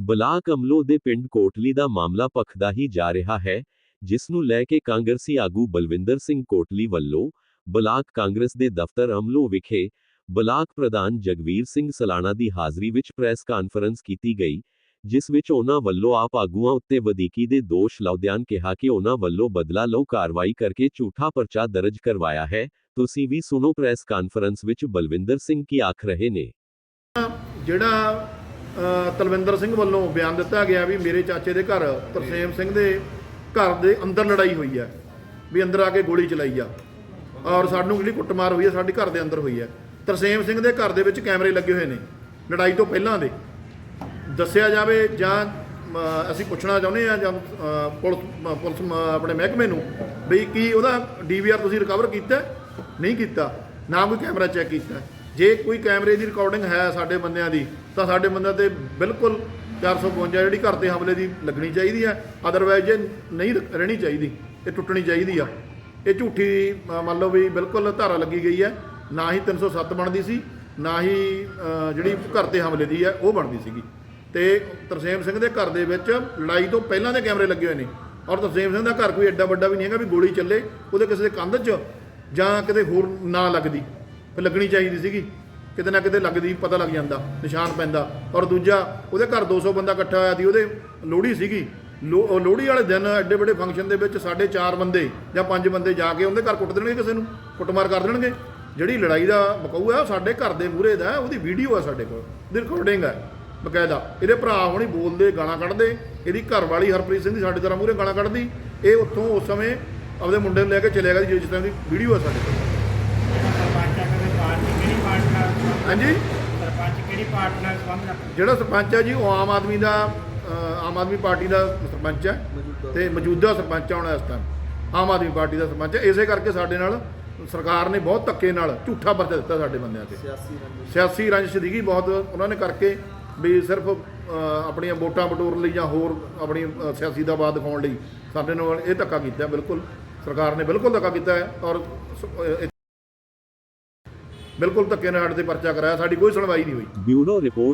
Block Amloh ਦੇ ਪਿੰਡ ਕੋਟਲੀ ਦਾ ਮਾਮਲਾ ਭਖਦਾ ਹੀ ਜਾ ਰਿਹਾ ਹੈ, ਜਿਸ ਨੂੰ ਲੈ ਕੇ ਕਾਂਗਰਸੀ ਆਗੂ ਬਲਵਿੰਦਰ ਸਿੰਘ ਕੋਟਲੀ ਵੱਲੋਂ ਬਲਾਕ ਕਾਂਗਰਸ ਦੇ ਦਫ਼ਤਰ ਅਮਲੋ ਵਿਖੇ ਬਲਾਕ ਪ੍ਰਧਾਨ ਜਗਵੀਰ ਸਿੰਘ ਸਲਾਣਾ ਦੀ ਹਾਜ਼ਰੀ ਵਿੱਚ ਪ੍ਰੈਸ ਕਾਨਫਰੰਸ ਕੀਤੀ ਗਈ, ਜਿਸ ਵਿੱਚ ਉਹਨਾਂ ਵੱਲੋਂ ਆਪ ਆਗੂਆਂ ਉੱਤੇ ਵਧੀਕੀ ਦੇ ਦੋਸ਼ ਲਾਉਂਦਿਆਂ ਕਿਹਾ ਕਿ ਉਹਨਾਂ ਵੱਲੋਂ ਬਦਲਾ ਲਓ ਕਾਰਵਾਈ ਕਰਕੇ ਝੂਠਾ ਪਰਚਾ ਦਰਜ ਕਰਵਾਇਆ ਹੈ। ਤੁਸੀਂ ਵੀ ਸੁਣੋ ਪ੍ਰੈਸ ਕਾਨਫਰੰਸ ਵਿੱਚ ਬਲਵਿੰਦਰ ਸਿੰਘ ਕੀ ਆਖ ਰਹੇ ਨੇ। ਜਿਹੜਾ ਤਲਵਿੰਦਰ ਸਿੰਘ ਵੱਲੋਂ ਬਿਆਨ ਦਿੱਤਾ ਗਿਆ ਵੀ ਮੇਰੇ ਚਾਚੇ ਦੇ ਘਰ ਤਰਸੇਮ ਸਿੰਘ ਦੇ ਘਰ ਦੇ ਅੰਦਰ ਲੜਾਈ ਹੋਈ ਹੈ, ਵੀ ਅੰਦਰ ਆ ਕੇ ਗੋਲੀ ਚਲਾਈ ਆ। ਔਰ ਸਾਨੂੰ ਜਿਹੜੀ ਕੁੱਟਮਾਰ ਹੋਈ ਹੈ, ਸਾਡੇ ਘਰ ਦੇ ਅੰਦਰ ਹੋਈ ਹੈ। ਤਰਸੇਮ ਸਿੰਘ ਦੇ ਘਰ ਦੇ ਵਿੱਚ ਕੈਮਰੇ ਲੱਗੇ ਹੋਏ ਨੇ, ਲੜਾਈ ਤੋਂ ਪਹਿਲਾਂ ਦੇ। ਦੱਸਿਆ ਜਾਵੇ ਜਾਂ ਅਸੀਂ ਪੁੱਛਣਾ ਚਾਹੁੰਦੇ ਆ ਜਾਂ ਪੁਲਿਸ ਪੁਲਿਸ ਮ- ਆਪਣੇ ਮਹਿਕਮੇ ਨੂੰ ਵੀ ਕੀ ਉਹਦਾ ਡੀਵੀਆਰ ਤੁਸੀਂ ਰਿਕਵਰ ਕੀਤਾ ਨਹੀਂ ਕੀਤਾ। ਨਾ ਕੋਈ ਕੈਮਰਾ ਚੈੱਕ ਕੀਤਾ। ਜੇ ਕੋਈ ਕੈਮਰੇ ਦੀ ਰਿਕਾਰਡਿੰਗ ਹੈ ਸਾਡੇ ਬੰਦਿਆਂ ਦੀ, ਤਾਂ ਸਾਡੇ ਬੰਦਿਆਂ ਤੇ ਬਿਲਕੁਲ 452 ਜਿਹੜੀ ਘਰ ਤੇ ਹਮਲੇ ਦੀ ਲੱਗਣੀ ਚਾਹੀਦੀ ਹੈ। ਅਦਰਵਾਈਜ਼ ਇਹ ਨਹੀਂ ਰਹਿਣੀ ਚਾਹੀਦੀ, ਇਹ ਟੁੱਟਣੀ ਚਾਹੀਦੀ ਆ। ਇਹ ਝੂਠੀ ਮੰਨ ਲਓ ਵੀ ਬਿਲਕੁਲ ਧਾਰਾ ਲੱਗੀ ਗਈ ਹੈ, ਨਾ ਹੀ 307 ਬਣਦੀ ਸੀ, ਨਾ ਹੀ ਜਿਹੜੀ ਘਰ ਤੇ ਹਮਲੇ ਦੀ ਹੈ, ਉਹ ਬਣਦੀ ਸੀਗੀ। ਤੇ ਤਰਸੇਮ ਸਿੰਘ ਦੇ ਘਰ ਦੇ ਵਿੱਚ ਲੜਾਈ ਤੋਂ ਪਹਿਲਾਂ ਦੇ ਕੈਮਰੇ ਲੱਗੇ ਹੋਏ ਨੇ। ਔਰ ਤਰਸੇਮ ਸਿੰਘ ਦਾ ਘਰ ਕੋਈ ਐਡਾ ਵੱਡਾ ਵੀ ਨਹੀਂ ਹੈਗਾ ਵੀ ਗੋਲੀ ਚੱਲੇ, ਉਹਦੇ ਕਿਸੇ ਦੇ ਕੰਧ 'ਚ ਜਾਂ ਕਿਤੇ ਹੋਰ ਨਾ ਲੱਗਦੀ। ਲੱਗਣੀ ਚਾਹੀਦੀ ਸੀਗੀ। ਕਿਤੇ ਨਾ ਕਿਤੇ ਲੱਗਦੀ, ਪਤਾ ਲੱਗ ਜਾਂਦਾ, ਨਿਸ਼ਾਨ ਪੈਂਦਾ। ਔਰ ਦੂਜਾ, ਉਹਦੇ ਘਰ 200 ਬੰਦਾ ਇਕੱਠਾ ਹੋਇਆ ਸੀ, ਉਹਦੇ ਲੋਹੜੀ ਸੀਗੀ। ਲੋ- ਲੋਹੜੀ ਵਾਲੇ ਦਿਨ ਐਡੇ ਵੱਡੇ ਫੰਕਸ਼ਨ ਦੇ ਵਿੱਚ ਸਾਡੇ ਚਾਰ ਬੰਦੇ ਜਾਂ ਪੰਜ ਬੰਦੇ ਜਾ ਕੇ ਉਹਦੇ ਘਰ ਕੁੱਟ ਦੇਣਗੇ ਕਿਸੇ ਨੂੰ, ਕੁੱਟਮਾਰ ਕਰ ਦੇਣਗੇ। ਜਿਹੜੀ ਲੜਾਈ ਦਾ ਬਕਾਊ ਹੈ, ਉਹ ਸਾਡੇ ਘਰ ਦੇ ਮੂਹਰੇ ਦਾ ਉਹਦੀ ਵੀਡੀਓ ਹੈ ਸਾਡੇ ਕੋਲ, ਉਹਦੀ ਰਿਕਾਰਡਿੰਗ ਹੈ, ਬਕਾਇਦਾ। ਇਹਦੇ ਭਰਾ ਹੁਣੀ ਬੋਲਦੇ ਗਾਣਾ ਕੱਢਦੇ, ਇਹਦੀ ਘਰ ਵਾਲੀ ਹਰਪ੍ਰੀਤ ਸਿੰਘ ਦੀ ਸਾਡੇ ਤਰ੍ਹਾਂ ਮੂਹਰੇ ਗਾਣਾ ਕੱਢਦੀ, ਇਹ ਉੱਥੋਂ ਉਸ ਸਮੇਂ ਆਪਦੇ ਮੁੰਡੇ ਨੂੰ ਲੈ ਕੇ ਚਲੇ ਗਿਆ ਸੀ, ਜਿਸ ਤਰ੍ਹਾਂ ਦੀ ਵੀਡੀਓ ਹੈ ਸਾਡੇ ਕੋਲ ਸਰਪੰਚ ਆ ਕਹਿੰਦੇ ਪਾਰਟੀ ਕਿਹੜੀ ਪਾਰਟੀ ਨਾਲ ਸੰਬੰਧ ਹਾਂਜੀ? ਸਰਪੰਚ ਕਿਹੜੀ ਪਾਰਟੀ ਨਾਲ ਸੰਬੰਧ ਰੱਖਦਾ? ਜਿਹੜਾ ਸਰਪੰਚ ਹੈ ਜੀ ਉਹ ਆਮ ਆਦਮੀ ਦਾ ਅ, ਆਮ ਆਦਮੀ ਪਾਰਟੀ ਦਾ ਸਰਪੰਚ ਹੈ ਤੇ ਮੌਜੂਦਾ ਸਰਪੰਚ ਹੈ ਹੁਣ ਇਸ ਟਾਈਮ ਆਮ ਆਦਮੀ ਪਾਰਟੀ ਦਾ ਸਰਪੰਚ ਹੈ ਇਸੇ ਕਰਕੇ ਸਾਡੇ ਨਾਲ ਸਰਕਾਰ ਨੇ ਬਹੁਤ ਧੱਕੇ ਨਾਲ ਝੂਠਾ ਪਰਚਾ ਦਿੱਤਾ ਸਾਡੇ ਬੰਦਿਆਂ ਤੇ। ਸਿਆਸੀ ਰੰਜਿਸ਼। ਸੀਗੀ ਬਹੁਤ ਉਹਨਾਂ ਨੇ ਕਰਕੇ ਵੀ ਸਿਰਫ ਅ, ਆਪਣੀਆਂ ਵੋਟਾਂ ਬਟੋਰਨ ਲਈ ਜਾਂ ਹੋਰ ਆਪਣੀ ਅ, ਸਿਆਸੀ ਦਾ ਬਾਤ ਦਿਖਾਉਣ ਲਈ ਸਾਡੇ ਨਾਲ ਇਹ ਧੱਕਾ ਕੀਤਾ ਬਿਲਕੁਲ। ਸਰਕਾਰ ਨੇ ਬਿਲਕੁਲ ਧੱਕਾ ਕੀਤਾ ਹੈ ਔਰ ਸ- ਅ, ਬਿਲਕੁਲ ਧੱਕੇ ਨਾਲ ਸਾਡੇ ਤੇ ਪਰਚਾ ਕਰਾਇਆ ਸਾਡੀ ਕੋਈ ਸੁਣਵਾਈ ਨਹੀਂ ਹੋਈ। Bureau report